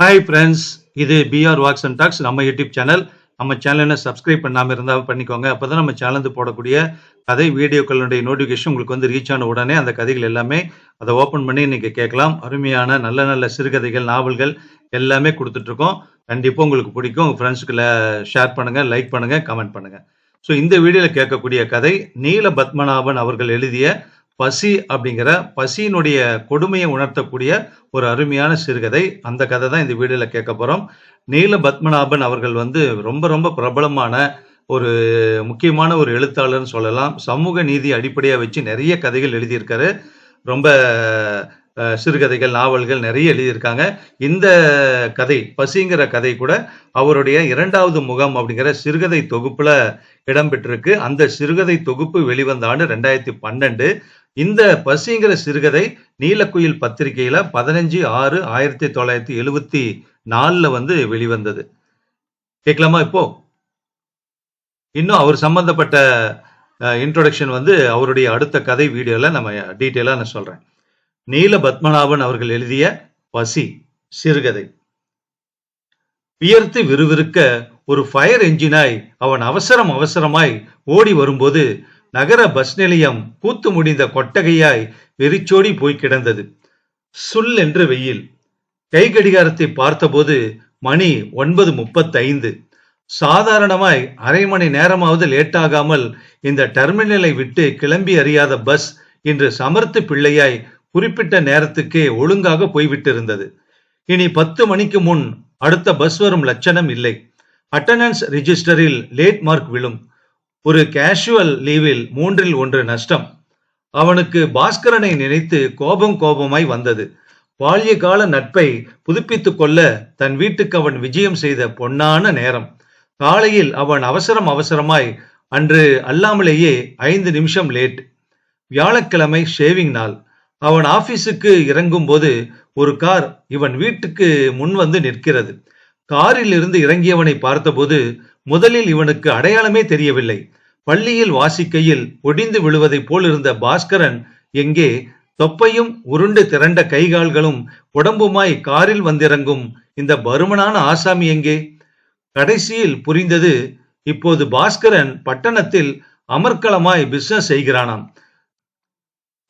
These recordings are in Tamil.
ஹாய் ஃப்ரெண்ட்ஸ் இது பிஆர் வாக்ஸ் அண்ட் டாக்ஸ் நம்ம யூடியூப் சேனல் நம்ம சேனலை சப்ஸ்கிரைப் பண்ணாமல் இருந்தால் பண்ணிக்கோங்க. அப்போ தான் நம்ம சேனல் போடக்கூடிய கதை வீடியோக்களுடைய நோட்டிஃபிகேஷன் உங்களுக்கு வந்து ரீச் ஆன உடனே அந்த கதைகள் எல்லாமே அதை ஓப்பன் பண்ணி நீங்கள் கேட்கலாம். அருமையான நல்ல நல்ல சிறுகதைகள் நாவல்கள் எல்லாமே கொடுத்துட்ருக்கோம். கண்டிப்பாக உங்களுக்கு பிடிக்கும். உங்கள் ஃப்ரெண்ட்ஸுக்குள்ள ஷேர் பண்ணுங்கள் லைக் பண்ணுங்கள் கமெண்ட் பண்ணுங்கள் ஸோ இந்த வீடியோவில் கேட்கக்கூடிய கதை நீல பத்மநாபன் அவர்கள் எழுதிய பசி அப்படிங்கிற பசியினுடைய கொடுமையை உணர்த்தக்கூடிய ஒரு அருமையான சிறுகதை. அந்த கதை தான் இந்த வீடியோவில் கேட்க போகிறோம் நீல பத்மநாபன் அவர்கள் வந்து ரொம்ப ரொம்ப பிரபலமான ஒரு முக்கியமான ஒரு எழுத்தாளர்னு சொல்லலாம். சமூக நீதி அடிப்படையாக வச்சு நிறைய கதைகள் எழுதியிருக்காரு. ரொம்ப அஹ், சிறுகதைகள் நாவல்கள் நிறைய எழுதியிருக்காங்க. இந்த கதை பசிங்கிற கதை கூட அவருடைய இரண்டாவது முகம் அப்படிங்கிற சிறுகதை தொகுப்புல இடம்பெற்றிருக்கு. அந்த சிறுகதை தொகுப்பு வெளிவந்த ஆண்டு ரெண்டாயிரத்தி பன்னெண்டு. இந்த பசிங்கிற சிறுகதை நீலக்குயில் பத்திரிகையில பதினஞ்சு ஆறு ஆயிரத்தி தொள்ளாயிரத்தி எழுவத்தி நாலுல வந்து வெளிவந்தது. கேட்கலாமா இப்போ? இன்னும் அவர் சம்பந்தப்பட்ட இன்ட்ரோடக்ஷன் வந்து அவருடைய அடுத்த கதை வீடியோல நம்ம டீட்டெயிலாக நான் சொல்றேன். நீல பத்மநாபன் அவர்கள் எழுதிய பசி சிறுகதை. வியர்த்து விறுவிறுக்க ஒரு ஃபயர் என்ஜினாய் அவன் அவசரம் அவசரமாய் ஓடி வரும்போது நகர பஸ் நிலையம் பூத்து முடிந்த கொட்டகையாய் வெறிச்சோடி போய் கிடந்தது. சுல் என்று வெயில். கை கடிகாரத்தை பார்த்தபோது மணி ஒன்பது முப்பத்தைந்து. சாதாரணமாய் அரை மணி நேரமாவது லேட்டாகாமல் இந்த டெர்மினலை விட்டு கிளம்பி அறியாத பஸ் இன்று சமர்த்து பிள்ளையாய் குறிப்பிட்ட நேரத்துக்கே ஒழுங்காக போய்விட்டிருந்தது. இனி பத்து மணிக்கு முன் அடுத்த பஸ் வரும் லட்சணம் இல்லை. அட்டண்டன்ஸ் ரிஜிஸ்டரில் லேட் மார்க் விழும். ஒரு கேஷுவல் லீவில் மூன்றில் ஒன்று நஷ்டம். அவனுக்கு பாஸ்கரனை நினைத்து கோபம் கோபமாய் வந்தது. பால்யகால நட்பை புதுப்பித்துக் கொள்ள தன் வீட்டுக்கு அவன் விஜயம் செய்த பொன்னான நேரம். காலையில் அவன் அவசரம் அவசரமாய் அன்று அல்லாமலேயே ஐந்து நிமிஷம் லேட். வியாழக்கிழமை ஷேவிங் நாள். அவன் ஆபீஸுக்கு இறங்கும் போது ஒரு கார் இவன் வீட்டுக்கு முன் வந்து நிற்கிறது. காரில் இருந்து இறங்கியவனை பார்த்தபோது முதலில் இவனுக்கு அடையாளமே தெரியவில்லை. பள்ளியில் வாசிக்கையில் ஒடிந்து விழுவதைப் போல் இருந்த பாஸ்கரன் எங்கே? தொப்பையும் உருண்டு திரண்ட கைகால்களும் உடம்புமாய் காரில் வந்திறங்கும் இந்த பருமனான ஆசாமி எங்கே? கடைசியில் புரிந்தது இப்போது பாஸ்கரன் பட்டணத்தில் அமர்க்களமாய் பிசினஸ் செய்கிறானாம்.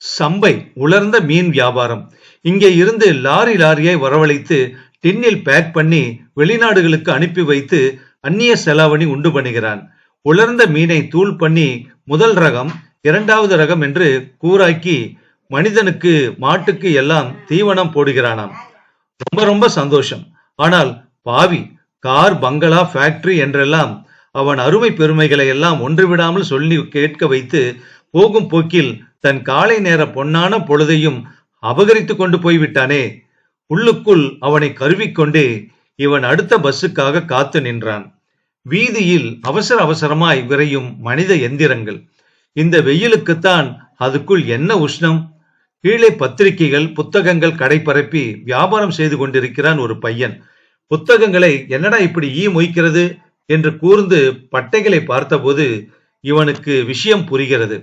சம்பை உலர்ந்த மீன் வியாபாரம். இங்கே இருந்து லாரி லாரியை வரவழைத்து டின்னில் பேக் பண்ணி வெளிநாடுகளுக்கு அனுப்பி வைத்து அந்நிய செலாவணி உண்டு பண்ணுகிறான். உலர்ந்த மீனை தூள் பண்ணி முதல் ரகம் இரண்டாவது ரகம் என்று கூறாக்கி மனிதனுக்கு மாட்டுக்கு எல்லாம் தீவனம் போடுகிறானாம். ரொம்ப ரொம்ப சந்தோஷம். ஆனால் பாவி கார் பங்களா ஃபேக்டரி என்றெல்லாம் அவன் அருமை பெருமைகளை எல்லாம் ஒன்றுவிடாமல் சொல்லி கேட்க வைத்து போகும் போக்கில் தன் காலை நேர பொன்னான பொழுதையும் அபகரித்து கொண்டு போய்விட்டானே. உள்ளுக்குள் அவனை கருவிக்கொண்டே இவன் அடுத்த பஸ்ஸுக்காக காத்து நின்றான். வீதியில் அவசர அவசரமாய் விரையும் மனித எந்திரங்கள். இந்த வெயிலுக்குத்தான் அதுக்குள் என்ன உஷ்ணம்? கீழே பத்திரிகைகள் புத்தகங்கள் கடை பரப்பி வியாபாரம் செய்து கொண்டிருக்கிறான் ஒரு பையன். புத்தகங்களை என்னடா இப்படி ஈ மொய்க்கிறது? என்று கூர்ந்து பட்டைகளை பார்த்தபோது இவனுக்கு விஷயம் புரிகிறது.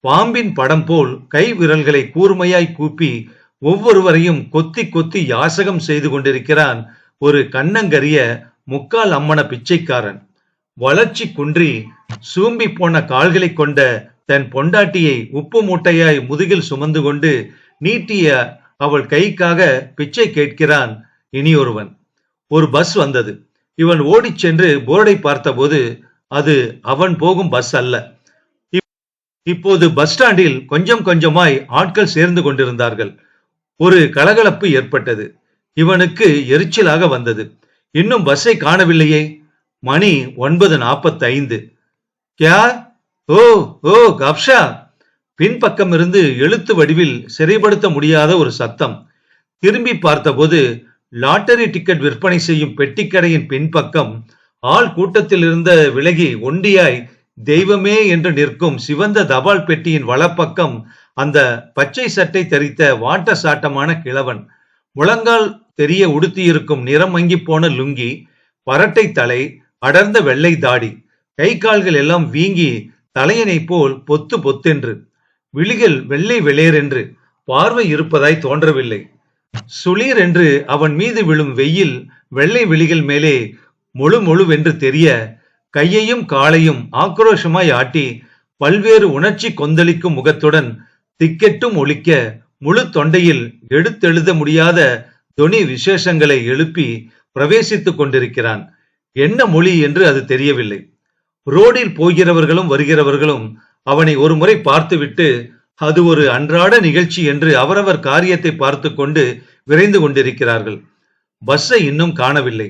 பாம்பின் படம் போல் கை விரல்களை கூர்மையாய் கூப்பி ஒவ்வொருவரையும் கொத்தி கொத்தி யாசகம் செய்து கொண்டிருக்கிறான் ஒரு கண்ணங்கரிய முக்கால் அம்மன பிச்சைக்காரன். வளர்ச்சி குன்றி சூம்பி போன கால்களை கொண்ட தன் பொண்டாட்டியை உப்பு மூட்டையாய் முதுகில் சுமந்து கொண்டு நீட்டிய அவள் கைக்காக பிச்சை கேட்கிறான் இனியொருவன் ஒரு பஸ் வந்தது. இவன் ஓடிச் சென்று போர்டை பார்த்தபோது அது அவன் போகும் பஸ் அல்ல. இப்- இப்போது பஸ் ஸ்டாண்டில் கொஞ்சம் கொஞ்சமாய் ஆட்கள் சேர்ந்து கொண்டிருந்தார்கள். ஒரு கலகலப்பு ஏற்பட்டது. இவனுக்கு எரிச்சலாக வந்தது. இன்னும் பஸ்ஸை காணவில்லையே. மணி ஒன்பது நாற்பத்தைந்து. கியா? ஓ ஓ கப்ஷா. பின்பக்கம் இருந்து எழுத்து வடிவில் சிறைப்படுத்த முடியாத ஒரு சத்தம். திரும்பி பார்த்தபோது லாட்டரி டிக்கெட் விற்பனை செய்யும் பெட்டிக்கடையின் பின்பக்கம் ஆள் கூட்டத்தில் இருந்த விலகி ஒண்டியாய் தெய்வமே என்று நிற்கும் சிவந்த தபால் பெட்டியின் வலப்பக்கம் அந்த பச்சை சட்டை தரித்த வாட்ட சாட்டமான கிழவன் முழங்கால் தெரிய உடுத்தியிருக்கும் நிறம் மங்கி போன லுங்கி பரட்டை தலை அடர்ந்த வெள்ளை தாடி கை கால்கள் எல்லாம் வீங்கி தலையனை போல் பொத்து பொத்தென்று விழிகள் வெள்ளை வெளியரென்று பார்வை இருப்பதாய் தோன்றவில்லை. சுளீர் என்று அவன் மீது விழும் வெயில் வெள்ளை விழிகள் மேலே முழு முழுவென்று தெரிய கையையும் காலையும் ஆக்ரோஷமாய் ஆட்டி பல்வேறு உணர்ச்சி கொந்தளிக்கும் முகத்துடன் திக்கெட்டும் ஒழிக்க முழு தொண்டையில் எடுத்தெழுத முடியாத தொனி விசேஷங்களை எழுப்பி பிரவேசித்துக் கொண்டிருக்கிறான். என்ன மொழி என்று அது தெரியவில்லை. ரோடில் போகிறவர்களும் வருகிறவர்களும் அவனை ஒரு முறை பார்த்துவிட்டு அது ஒரு அன்றாட நிகழ்ச்சி என்று அவரவர் காரியத்தை பார்த்து கொண்டு விரைந்து கொண்டிருக்கிறார்கள். பஸ்ஸை இன்னும் காணவில்லை.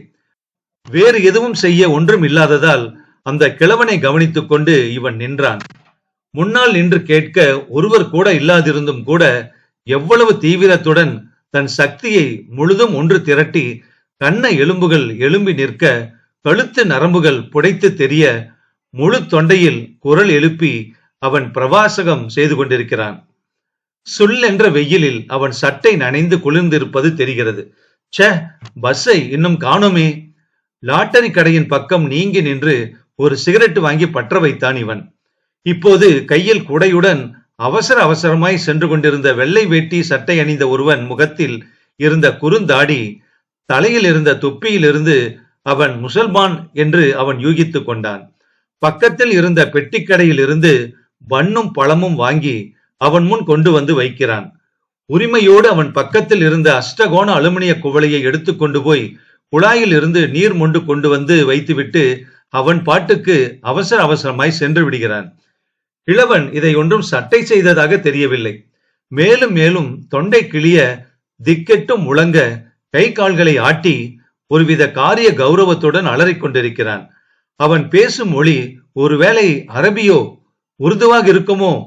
வேறு எதுவும் செய்ய ஒன்றும் இல்லாததால் அந்த கிழவனை கவனித்துக் கொண்டு இவன் நின்றான். முன்னால் நின்று கேட்க ஒருவர் கூட இல்லாதிருந்தும் கூட எவ்வளவு தீவிரத்துடன் தன் சக்தியை முழுதும் ஒன்று திரட்டி கண்ண எலும்புகள் எழும்பி நிற்க கழுத்து நரம்புகள் புடைத்து தெரிய முழு தொண்டையில் குரல் எழுப்பி அவன் பிரவாசகம் செய்து கொண்டிருக்கிறான். சுல் என்ற வெயிலில் அவன் சட்டை நனைந்து குளிர்ந்திருப்பது தெரிகிறது. ச பஸ்ஸை இன்னும் காணோமே. லாட்டரி கடையின் பக்கம் நீங்கி நின்று ஒரு சிகரெட் வாங்கி பற்ற வைத்தான் இவன். இப்போது கையில் குடையுடன் அவசர அவசரமாய் சென்று கொண்டிருந்த வெள்ளை வேட்டி சட்டை அணிந்த ஒருவன் முகத்தில் இருந்த குறுந்தாடி தலையில் இருந்த தொப்பியிலிருந்து அவன் முசல்மான் என்று அவன் யூகித்து கொண்டான். பக்கத்தில் இருந்த பெட்டிக்கடையில் இருந்து பண்ணும் பழமும் வாங்கி அவன் முன் கொண்டு வந்து வைக்கிறான். உரிமையோடு அவன் பக்கத்தில் இருந்த அஷ்டகோண அலுமினிய குவளையை எடுத்து கொண்டு போய் குழாயில் இருந்து நீர் மொண்டு கொண்டு வந்து வைத்துவிட்டு அவன் பாட்டுக்கு அவசர அவசரமாய் சென்று விடுகிறான். கிழவன் இதை ஒன்றும் சட்டை செய்ததாக தெரியவில்லை. மேலும் மேலும் தொண்டை கிளிய திக்கெட்டும் முழங்க கை கால்களை ஆட்டி ஒருவித காரிய கௌரவத்துடன் அலறிக் கொண்டிருக்கிறான். அவன் பேசும் மொழி ஒருவேளை அரபியோ உருதுவாக இருக்குமோ?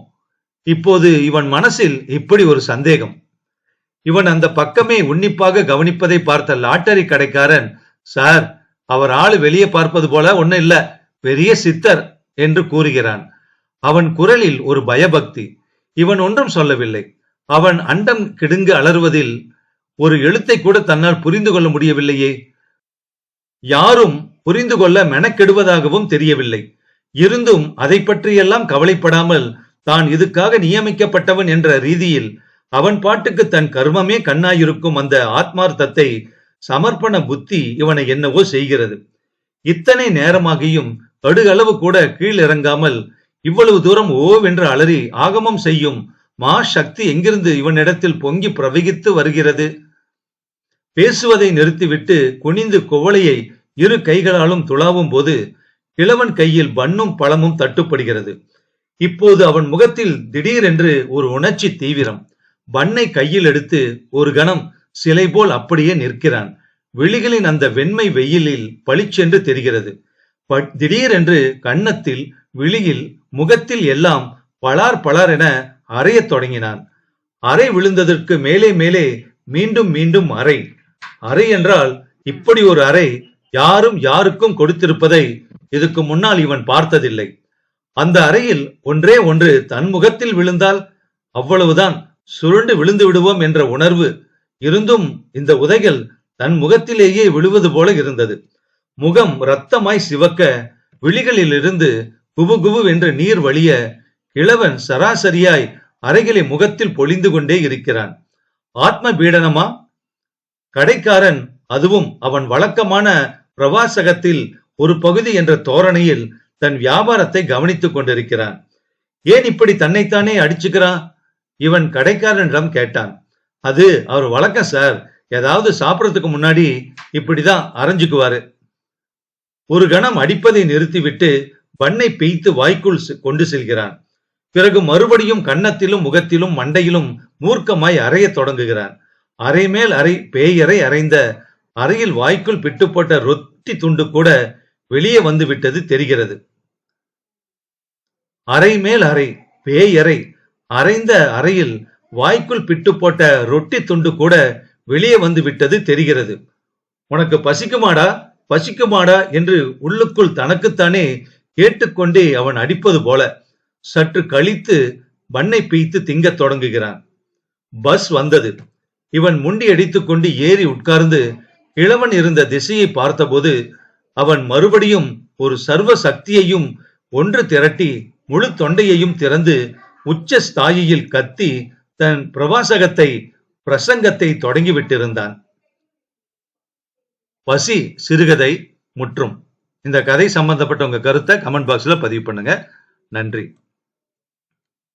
இப்போது இவன் மனசில் இப்படி ஒரு சந்தேகம். இவன் அந்த பக்கமே உன்னிப்பாக கவனிப்பதை பார்த்த லாட்டரி கடைக்காரன் சார் அவர் ஆளு வெளியே பார்ப்பது போல ஒன்னும் இல்ல பெரிய சித்தர் என்று கூறுகிறான். அவன் குரலில் ஒரு பயபக்தி. இவன் ஒன்றும் சொல்லவில்லை. அவன் அண்டம் கிடுங்கு அலறுவதில் ஒரு எழுத்தை கூட தன்னால் புரிந்து கொள்ள முடியவில்லையே. யாரும் புரிந்து கொள்ள மெனக்கெடுவதாகவும் தெரியவில்லை. இருந்தும் அதை பற்றியெல்லாம் கவலைப்படாமல் தான் இதுக்காக நியமிக்கப்பட்டவன் என்ற ரீதியில் அவன் பாட்டுக்கு தன் கர்மமே கண்ணாயிருக்கும் அந்த ஆத்மார்த்தத்தை சமர்ப்பண புத்தி இவனை என்னவோ செய்கிறது. இத்தனை நேரமாகியும் கடுகளவு கூட கீழ் இறங்காமல் இவ்வளவு தூரம் ஓவென்று அலறி ஆகமம் செய்யும் மா சக்தி எங்கிருந்து இவனிடத்தில் பொங்கி பிரவகித்து வருகிறது? பேசுவதை நிறுத்திவிட்டு குனிந்து குவளையை இரு கைகளாலும் துளாவும் போது கிழவன் கையில் பண்ணும் பழமும் தட்டுப்படுகிறது. இப்போது அவன் முகத்தில் திடீரென்று ஒரு உணர்ச்சி தீவிரம். பண்ணை கையில் எடுத்து ஒரு கணம் சிலை போல் அப்படியே நிற்கிறான். விழிகளின் அந்த வெண்மை வெயிலில் பளிச்சென்று தெரிகிறது. திடீரென்று கன்னத்தில் விழியில் முகத்தில் எல்லாம் பளார் பளார் என அறையத் தொடங்கினான். அறை விழுந்ததற்கு மேலே மேலே மீண்டும் மீண்டும் அறை. அறை என்றால் இப்படி ஒரு அறை யாரும் யாருக்கும் கொடுத்திருப்பதை இதுக்கு முன்னால் இவன் பார்த்ததில்லை. அந்த அறையில் ஒன்றே ஒன்று தன் முகத்தில் விழுந்தால் அவ்வளவுதான் சுருண்டு விழுந்து விடுவோம் என்ற உணர்வு இருந்தும் இந்த உதைகள் தன் முகத்திலேயே விழுவது போல இருந்தது. முகம் ரத்தமாய் சிவக்க விழிகளிலிருந்து குபு குபு என்று நீர் வழிய கிழவன் சராசரியாய் அறைகளை முகத்தில் பொழிந்து கொண்டே இருக்கிறான். ஆத்ம பீடனமா கடைக்காரன் அதுவும் அவன் வழக்கமான பிரவாசகத்தில் ஒரு பகுதி என்ற தோரணையில் தன் வியாபாரத்தை கவனித்துக் கொண்டிருக்கிறான். ஏன் இப்படி தன்னைத்தானே அடிச்சுக்கிறான் இவன் கடைக்காரனிடம் கேட்டான். அது அவர் வழக்கம் சார். ஏதாவது சாப்பிட்றதுக்கு முன்னாடி இப்படிதான் அரைஞ்சுக்குவாரு. ஒரு கணம் அடிப்பதை நிறுத்திவிட்டு பண்ணை பெய்த்து வாய்க்குள் செ- கொண்டு செல்கிறான். பிறகு மறுபடியும் கன்னத்திலும் முகத்திலும் மண்டையிலும் மூர்க்கமாய் அறையத் தொடங்குகிறான். அறை மேல் அறை பேயறை அறைந்த அறையில் வாய்க்குள் பிட்டுப்பட்ட ரொட்டி துண்டு கூட வெளியே வந்து விட்டது தெரிகிறது. அறை மேல் அறை பேயறை அறைந்த அறையில் வாய்க்குள் பிட்டு போட்ட ரொட்டி துண்டு கூட வெளியே வந்து விட்டது தெரிகிறது. உனக்கு பசிக்குமாடா? பசிக்குமாடா? என்று உள்ளுக்குள் தனக்குத்தானே கேட்டுக்கொண்டே அவன் அடிப்பது போல சற்று கழித்து பண்ணை பீய்த்து திங்கத் தொடங்குகிறான். பஸ் வந்தது. இவன் முண்டி அடித்துக்கொண்டு ஏறி உட்கார்ந்து இளவன் இருந்த திசையை பார்த்தபோது அவன் மறுபடியும் ஒரு சர்வ சக்தியையும் ஒன்று திரட்டி முழு தொண்டையையும் திறந்து உச்ச ஸ்தாயியில் கத்தி தன் பிரவாசகத்தை பிரசங்கத்தை தொடங்கிவிட்டிருந்தான். பசி சிறுகதை முற்றும். இந்த கதை சம்பந்தப்பட்ட உங்க கருத்தை கமெண்ட் பாக்ஸில் பதிவு பண்ணுங்க. நன்றி.